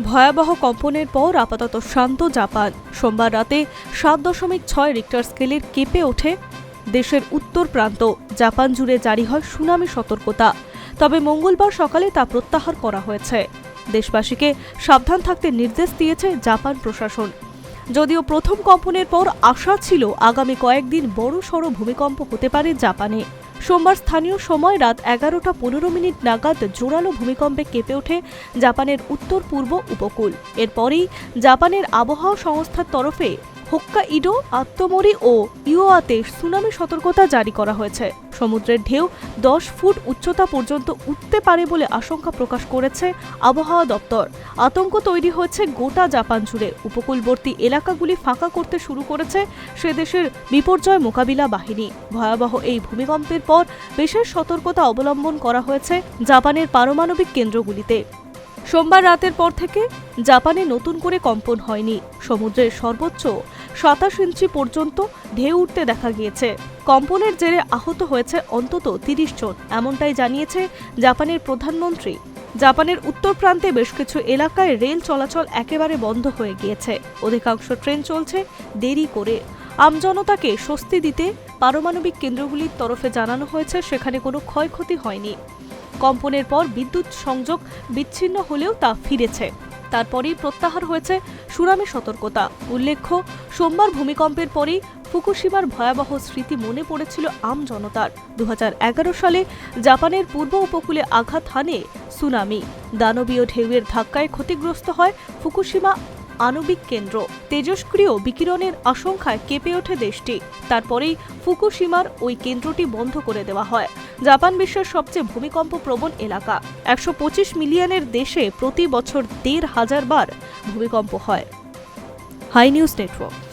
ভয়াবহ কম্পনের পর আপাতত শান্ত জাপান। সোমবার রাতে সাত দশমিক ছয় রিক্টার স্কেলের কেঁপে ওঠে দেশের উত্তর প্রান্ত। জাপান জুড়ে জারি হয় সুনামি সতর্কতা। তবে মঙ্গলবার সকালে তা প্রত্যাহার করা হয়েছে। দেশবাসীকে সাবধান থাকতে নির্দেশ দিয়েছে জাপান প্রশাসন। যদিও প্রথম কম্পনের পর আশা ছিল আগামী কয়েকদিন বড় সড় ভূমিকম্প হতে পারে জাপানে। সোমবার স্থানীয় সময় রাত এগারোটা পনেরো মিনিট নাগাদ জোরালো ভূমিকম্পে কেঁপে ওঠে জাপানের উত্তর পূর্ব উপকূল। এরপরেই জাপানের আবহাওয়া সংস্থার তরফে হোক্কা ইডো, আত্মমরি ও ইওয়াতে সুনামি সতর্কতা জারি করা হয়েছে। সমুদ্রের ঢেউ দশ ফুট উচ্চতা পর্যন্ত উঠতে পারে বলে আশঙ্কা প্রকাশ করেছে আবহাওয়া দপ্তর। আতঙ্ক তৈরি হয়েছে গোটা জাপান জুড়ে। উপকূলবর্তী এলাকাগুলি ফাঁকা করতে শুরু করেছে সে দেশের বিপর্যয় মোকাবিলা বাহিনী। ভয়াবহ এই ভূমিকম্পের পর বিশেষ সতর্কতা অবলম্বন করা হয়েছে জাপানের পারমাণবিক কেন্দ্রগুলিতে। সোমবার রাতের পর থেকে জাপানে নতুন করে কম্পন হয়নি। সমুদ্রের সর্বোচ্চ সাতাশ ইঞ্চি পর্যন্ত ঢেউ উঠতে দেখা গিয়েছে। কম্পনের জেরে আহত হয়েছে অন্তত তিরিশ জন, এমনটাই জানিয়েছে জাপানের প্রধানমন্ত্রী। জাপানের উত্তর প্রান্তে বেশ কিছু এলাকায় রেল চলাচল একেবারে বন্ধ হয়ে গিয়েছে। অধিকাংশ ট্রেন চলছে দেরি করে। আমজনতাকে স্বস্তি দিতে পারমাণবিক কেন্দ্রগুলির তরফে জানানো হয়েছে, সেখানে কোনো ক্ষয়ক্ষতি হয়নি। কম্পনের পর বিদ্যুৎ সংযোগ বিচ্ছিন্ন হলেও তা ফিরেছে। তারপরেই প্রত্যাহার হয়েছে সুনামি সতর্কতা। উল্লেখ্য, সোমবার ভূমিকম্পের পরেই ফুকুশিমার ভয়াবহ স্মৃতি মনে পড়েছিল আম জনতার। দু হাজার এগারো সালে জাপানের পূর্ব উপকূলে আঘাত হানে সুনামি। দানবীয় ঢেউয়ের ধাক্কায় ক্ষতিগ্রস্ত হয় ফুকুশিমা আণবিক কেন্দ্র। তেজস্ক্রিয় বিকিরণের আশঙ্কায় কেঁপে ওঠে দেশটি। তারপরেই ফুকুশিমার ওই কেন্দ্রটি বন্ধ করে দেওয়া হয়। জাপান বিশ্বের সবচেয়ে ভূমিকম্প প্রবণ এলাকা। একশো পঁচিশ মিলিয়নের দেশে প্রতি বছর দেড় হাজার বার ভূমিকম্প হয়। Hi news network.